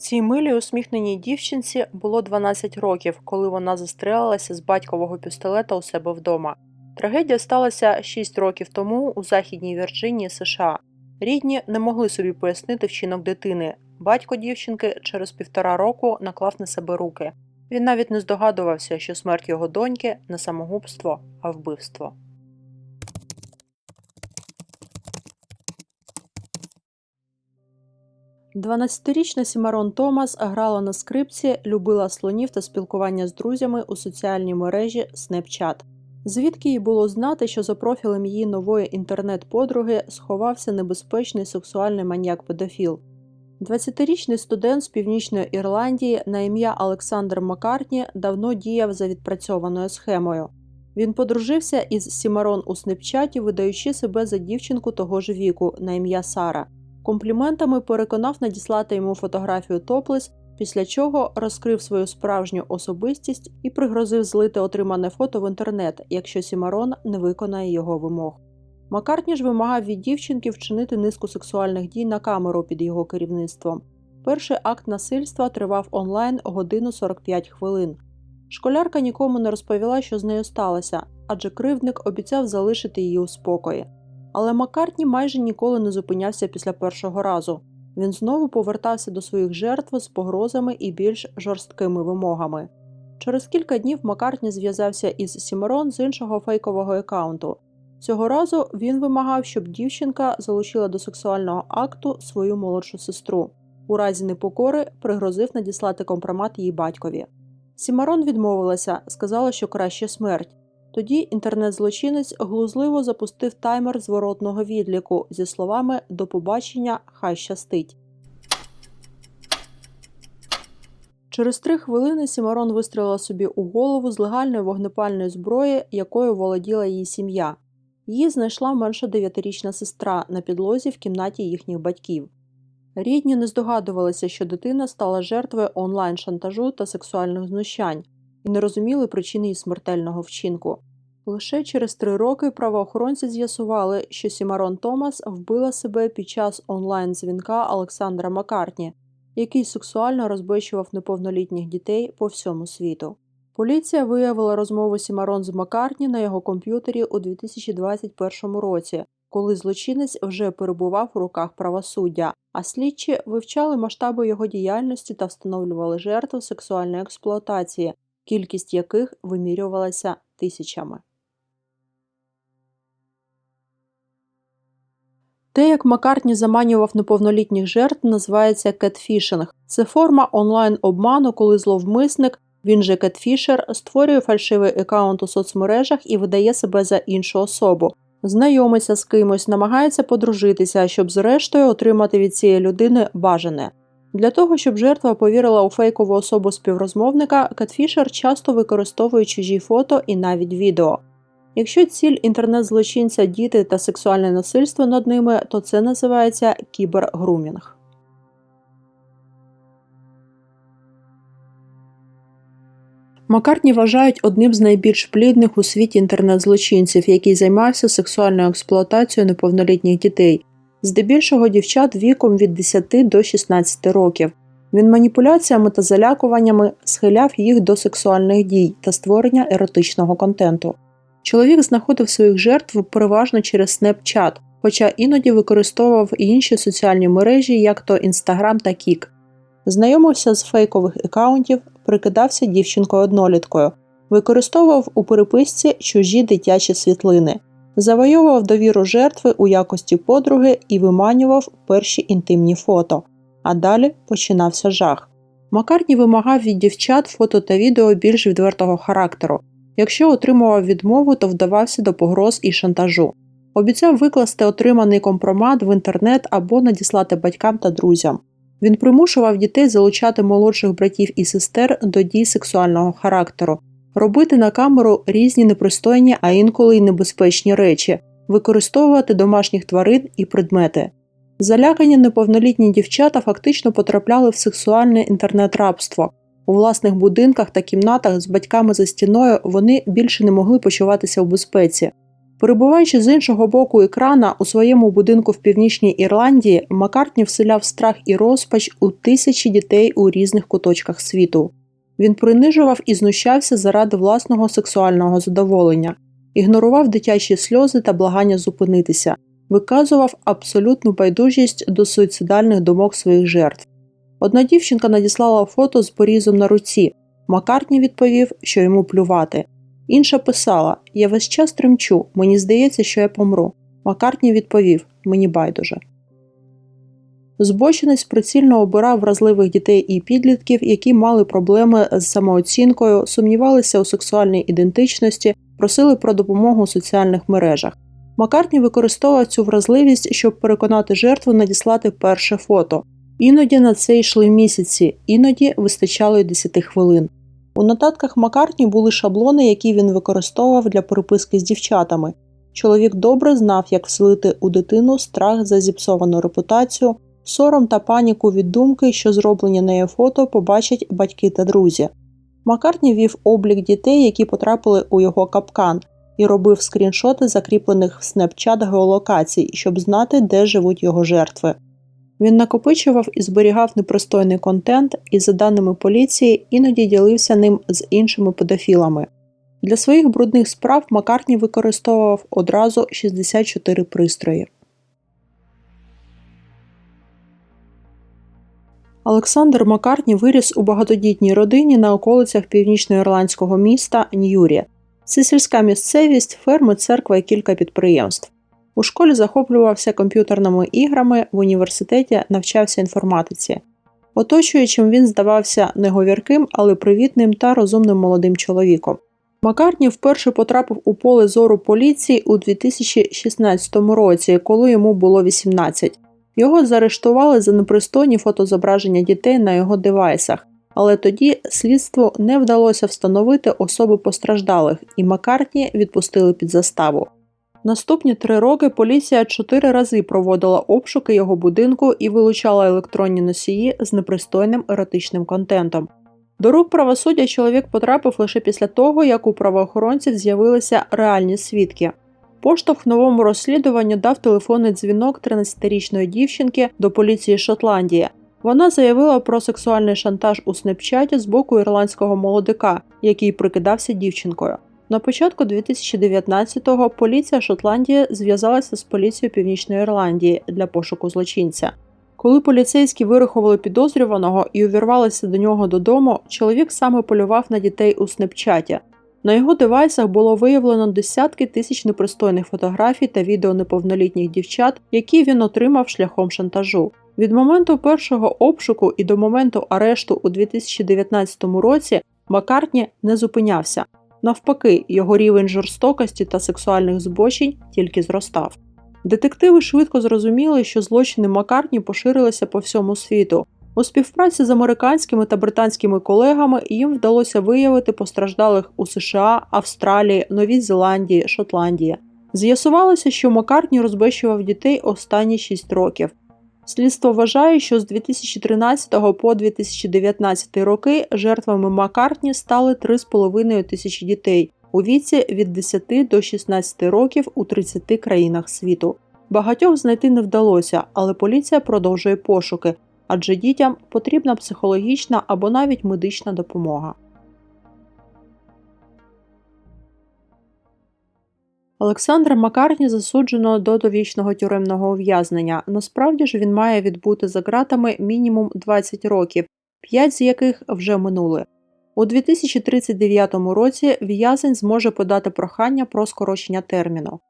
Цій милій усміхненій дівчинці було 12 років, коли вона застрелилася з батькового пістолета у себе вдома. Трагедія сталася 6 років тому у Західній Вірджинії, США. Рідні не могли собі пояснити вчинок дитини. Батько дівчинки через півтора року наклав на себе руки. Він навіть не здогадувався, що смерть його доньки не самогубство, а вбивство. Дванадцятирічна Сімарон Томас грала на скрипці, любила слонів та спілкування з друзями у соціальній мережі Snapchat. Звідки їй було знати, що за профілем її нової інтернет-подруги сховався небезпечний сексуальний маньяк-педофіл. 20-річний студент з Північної Ірландії на ім'я Олександр Маккартні давно діяв за відпрацьованою схемою. Він подружився із Сімарон у Снепчаті, видаючи себе за дівчинку того ж віку на ім'я Сара. Компліментами переконав надіслати йому фотографію топлес, після чого розкрив свою справжню особистість і пригрозив злити отримане фото в інтернет, якщо Сімарон не виконає його вимог. Маккартні ж вимагав від дівчинки вчинити низку сексуальних дій на камеру під його керівництвом. Перший акт насильства тривав онлайн годину 45 хвилин. Школярка нікому не розповіла, що з нею сталося, адже кривдник обіцяв залишити її у спокої. Але Маккартні майже ніколи не зупинявся після першого разу. Він знову повертався до своїх жертв з погрозами і більш жорсткими вимогами. Через кілька днів Маккартні зв'язався із Сімерон з іншого фейкового аккаунту. Цього разу він вимагав, щоб дівчинка залучила до сексуального акту свою молодшу сестру. У разі непокори пригрозив надіслати компромат її батькові. Сімарон відмовилася, сказала, що краще смерть. Тоді інтернет-злочинець глузливо запустив таймер зворотного відліку зі словами До побачення, хай щастить. Через три хвилини Сімарон вистрілила собі у голову з легальної вогнепальної зброї, якою володіла її сім'я. Її знайшла менша дев'ятирічна сестра на підлозі в кімнаті їхніх батьків. Рідні не здогадувалися, що дитина стала жертвою онлайн-шантажу та сексуальних знущань і не розуміли причини її смертельного вчинку. Лише через три роки правоохоронці з'ясували, що Сімарон Томас вбила себе під час онлайн-дзвінка Олександра Маккартні, який сексуально розбещував неповнолітніх дітей по всьому світу. Поліція виявила розмову Сімарон з Маккартні на його комп'ютері у 2021 році, коли злочинець вже перебував у руках правосуддя, а слідчі вивчали масштаби його діяльності та встановлювали жертв сексуальної експлуатації, кількість яких вимірювалася тисячами. Те, як Маккартні заманював неповнолітніх жертв, називається кетфішинг. Це форма онлайн-обману, коли зловмисник, він же кетфішер, створює фальшивий аккаунт у соцмережах і видає себе за іншу особу. Знайомиться з кимось, намагається подружитися, щоб зрештою отримати від цієї людини бажане. Для того, щоб жертва повірила у фейкову особу співрозмовника, кетфішер часто використовує чужі фото і навіть відео. Якщо ціль інтернет-злочинця діти та сексуальне насильство над ними, то це називається кібергрумінг. Маккартні вважають одним з найбільш плідних у світі інтернет-злочинців, який займався сексуальною експлуатацією неповнолітніх дітей, здебільшого дівчат віком від 10 до 16 років. Він маніпуляціями та залякуваннями схиляв їх до сексуальних дій та створення еротичного контенту. Чоловік знаходив своїх жертв переважно через Snapchat, хоча іноді використовував і інші соціальні мережі, як то Instagram та Kik. Знайомився з фейкових аккаунтів, прикидався дівчинкою одноліткою, використовував у переписці чужі дитячі світлини, завойовував довіру жертви у якості подруги і виманював перші інтимні фото. А далі починався жах. Маккартні вимагав від дівчат фото та відео більш відвертого характеру. Якщо отримував відмову, то вдавався до погроз і шантажу. Обіцяв викласти отриманий компромат в інтернет або надіслати батькам та друзям. Він примушував дітей залучати молодших братів і сестер до дій сексуального характеру, робити на камеру різні непристойні, а інколи й небезпечні речі, використовувати домашніх тварин і предмети. Залякані неповнолітні дівчата фактично потрапляли в сексуальне інтернет-рабство. У власних будинках та кімнатах з батьками за стіною вони більше не могли почуватися у безпеці. Перебуваючи з іншого боку екрана у своєму будинку в північній Ірландії, Маккартні вселяв страх і розпач у тисячі дітей у різних куточках світу. Він принижував і знущався заради власного сексуального задоволення, ігнорував дитячі сльози та благання зупинитися, виказував абсолютну байдужість до суїцидальних думок своїх жертв. Одна дівчинка надіслала фото з порізом на руці. Маккартні відповів, що йому плювати. Інша писала: Я весь час тремчу, мені здається, що я помру. Маккартні відповів Мені байдуже. Збочинець прицільно обирав вразливих дітей і підлітків, які мали проблеми з самооцінкою, сумнівалися у сексуальній ідентичності, просили про допомогу у соціальних мережах. Маккартні використовував цю вразливість, щоб переконати жертву надіслати перше фото. Іноді на це йшли місяці, іноді вистачало й 10 хвилин. У нотатках Маккартні були шаблони, які він використовував для переписки з дівчатами. Чоловік добре знав, як вселити у дитину страх за зіпсовану репутацію, сором та паніку від думки, що зроблені нею фото побачать батьки та друзі. Маккартні вів облік дітей, які потрапили у його капкан, і робив скріншоти закріплених в Snapchat геолокацій, щоб знати, де живуть його жертви. Він накопичував і зберігав непристойний контент і, за даними поліції, іноді ділився ним з іншими педофілами. Для своїх брудних справ Маккартні використовував одразу 64 пристрої. Олександр Маккартні виріс у багатодітній родині на околицях північноірландського міста Ньюрі. Це сільська місцевість, ферми, церква і кілька підприємств. У школі захоплювався комп'ютерними іграми, в університеті навчався інформатиці. Оточуючим він здавався неговірким, але привітним та розумним молодим чоловіком. Маккартні вперше потрапив у поле зору поліції у 2016 році, коли йому було 18. Його заарештували за непристойні фотозображення дітей на його девайсах, але тоді слідству не вдалося встановити особи постраждалих, і Маккартні відпустили під заставу. Наступні три роки поліція чотири рази проводила обшуки його будинку і вилучала електронні носії з непристойним еротичним контентом. До рук правосуддя чоловік потрапив лише після того, як у правоохоронців з'явилися реальні свідки. Поштовх новому розслідуванню дав телефонний дзвінок 13-річної дівчинки до поліції Шотландії. Вона заявила про сексуальний шантаж у снепчаті з боку ірландського молодика, який прикидався дівчинкою. На початку 2019-го поліція Шотландії зв'язалася з поліцією Північної Ірландії для пошуку злочинця. Коли поліцейські вирахували підозрюваного і увірвалися до нього додому, чоловік саме полював на дітей у снепчаті. На його девайсах було виявлено десятки тисяч непристойних фотографій та відео неповнолітніх дівчат, які він отримав шляхом шантажу. Від моменту першого обшуку і до моменту арешту у 2019 році Маккартні не зупинявся. Навпаки, його рівень жорстокості та сексуальних збочень тільки зростав. Детективи швидко зрозуміли, що злочини Маккартні поширилися по всьому світу. У співпраці з американськими та британськими колегами їм вдалося виявити постраждалих у США, Австралії, Новій Зеландії, Шотландії. З'ясувалося, що Маккартні розбещував дітей останні 6 років. Слідство вважає, що з 2013 по 2019 роки жертвами Маккартні стали 3,5 тисячі дітей у віці від 10 до 16 років у 30 країнах світу. Багатьох знайти не вдалося, але поліція продовжує пошуки, адже дітям потрібна психологічна або навіть медична допомога. Олександра Макарні засуджено до довічного тюремного ув'язнення. Насправді ж він має відбути за ґратами мінімум 20 років, 5 з яких вже минули. У 2039 році в'язень зможе подати прохання про скорочення терміну.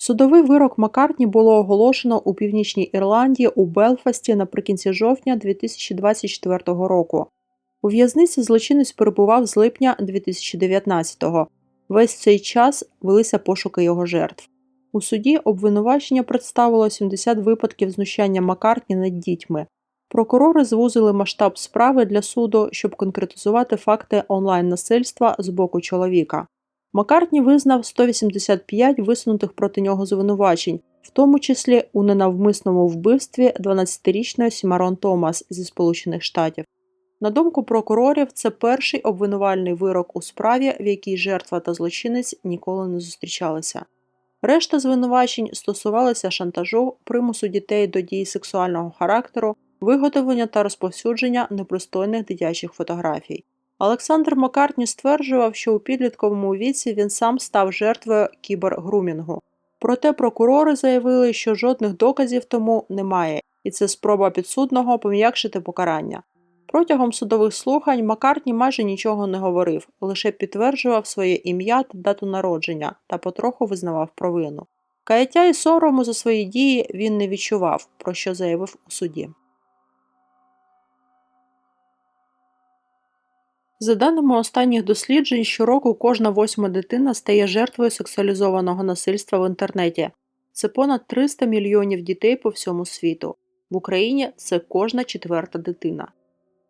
Судовий вирок Маккартні було оголошено у Північній Ірландії у Белфасті наприкінці жовтня 2024 року. У в'язниці злочинець перебував з липня 2019-го. Весь цей час велися пошуки його жертв. У суді обвинувачення представило 70 випадків знущання Маккартні над дітьми. Прокурори звузили масштаб справи для суду, щоб конкретизувати факти онлайн-насильства з боку чоловіка. Маккартні визнав 185 висунутих проти нього звинувачень, в тому числі у ненавмисному вбивстві 12-річної Сімарон Томас зі Сполучених Штатів. На думку прокурорів, це перший обвинувальний вирок у справі, в якій жертва та злочинець ніколи не зустрічалися. Решта звинувачень стосувалися шантажу, примусу дітей до дій сексуального характеру, виготовлення та розповсюдження непристойних дитячих фотографій. Олександр Маккартні стверджував, що у підлітковому віці він сам став жертвою кібергрумінгу. Проте прокурори заявили, що жодних доказів тому немає, і це спроба підсудного пом'якшити покарання. Протягом судових слухань Маккартні майже нічого не говорив, лише підтверджував своє ім'я та дату народження та потроху визнавав провину. Каяття і сорому за свої дії він не відчував, про що заявив у суді. За даними останніх досліджень, щороку кожна восьма дитина стає жертвою сексуалізованого насильства в інтернеті. Це понад 300 мільйонів дітей по всьому світу. В Україні це кожна четверта дитина.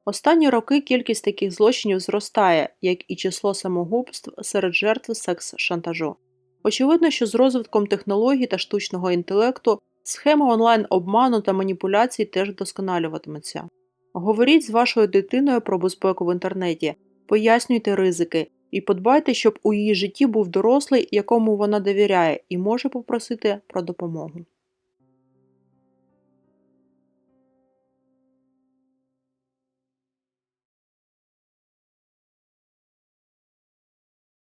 Останні роки кількість таких злочинів зростає, як і число самогубств серед жертв секс-шантажу. Очевидно, що з розвитком технологій та штучного інтелекту схеми онлайн-обману та маніпуляцій теж вдосконалюватимуться. Говоріть з вашою дитиною про безпеку в інтернеті, пояснюйте ризики і подбайте, щоб у її житті був дорослий, якому вона довіряє і може попросити про допомогу.